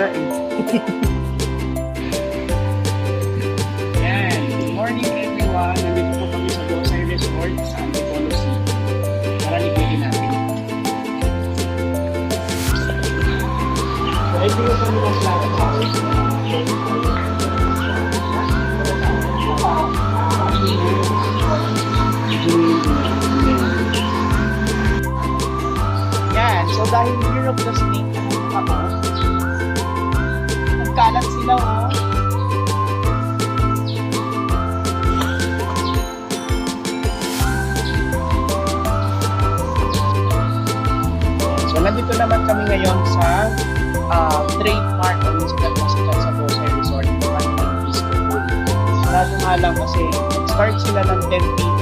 eh. Yan. Good morning everyone. Nandito po kami sa Dosay Resort sa Antipolo City. Tara libutin natin. So, ito yung kami ng flat house. Yan. So, dahil Year of the Snake ako, nagkalat sila oh. So, nandito naman kami ngayon sa uh, trademark o na sikat sa Bosay Resort naman ng Disco Pool. Kaso nga lang kasi start sila ng 10 p.m.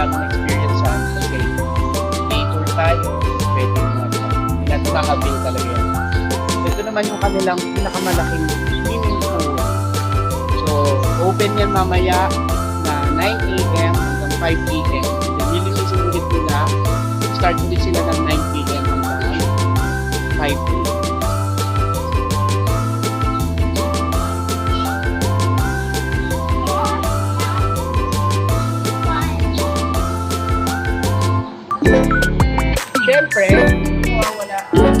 hanggang 3 p.m. So, hindi na natin experience yan kasi day tour tayo, pwede mo hindi natin makabil talaga yan. Ito naman yung kanilang pinakamalaking swimming pool. So, open yan mamaya na 9 a.m. hanggang 5 p.m. Then, nililisin ulit nila. Start ulit sila ng 9 p.m. hanggang 5 p.m. Siyempre, mawawala ang.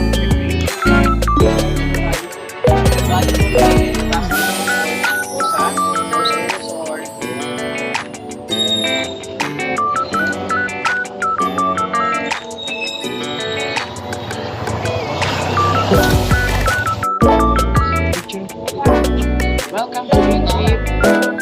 Welcome to Egypt. Jose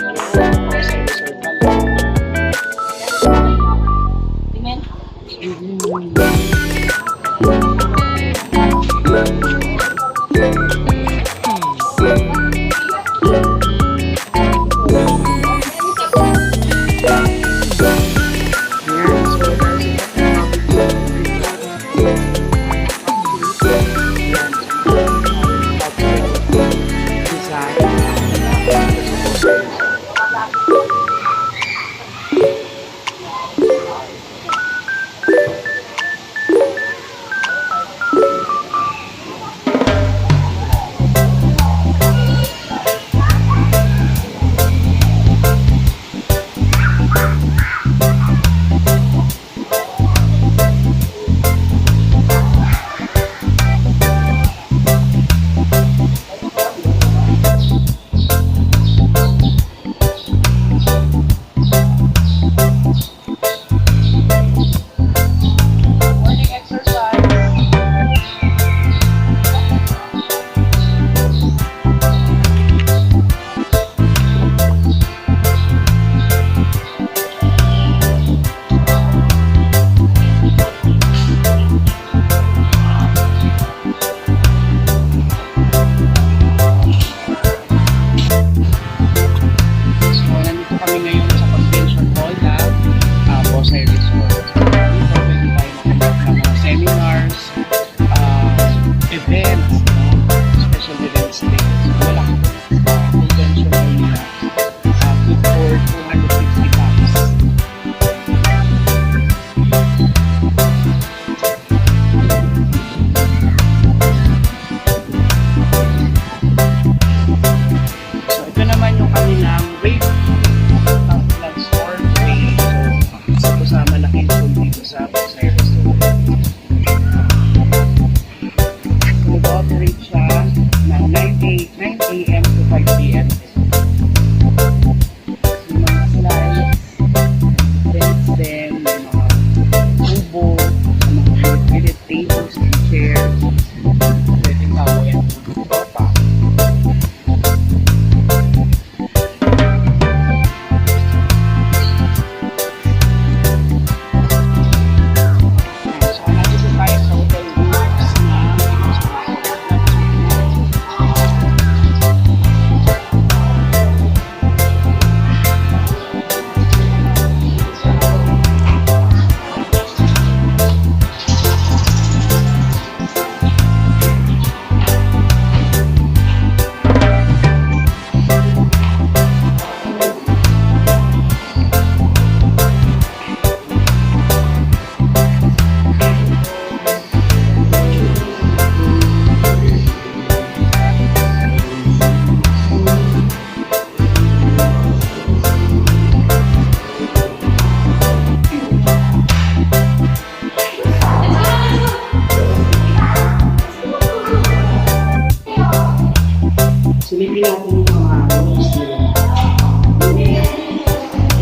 Gamitin natin yung mga rules nila.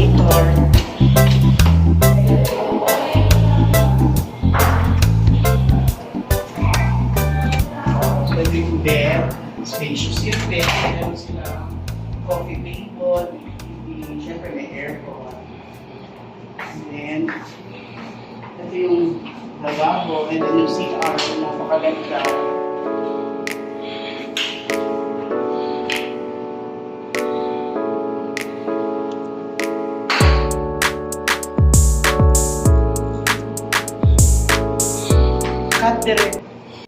Ignore. So, yung bed, spacious yung bed, meron silang coffee table, siyempre may aircon. And then, ito yung lavabo, and then yung CR, napakaganda.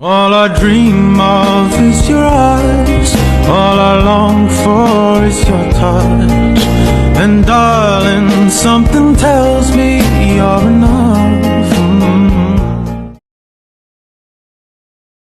All I dream of is your eyes. All I long for is your touch. And darling, something tells me you're.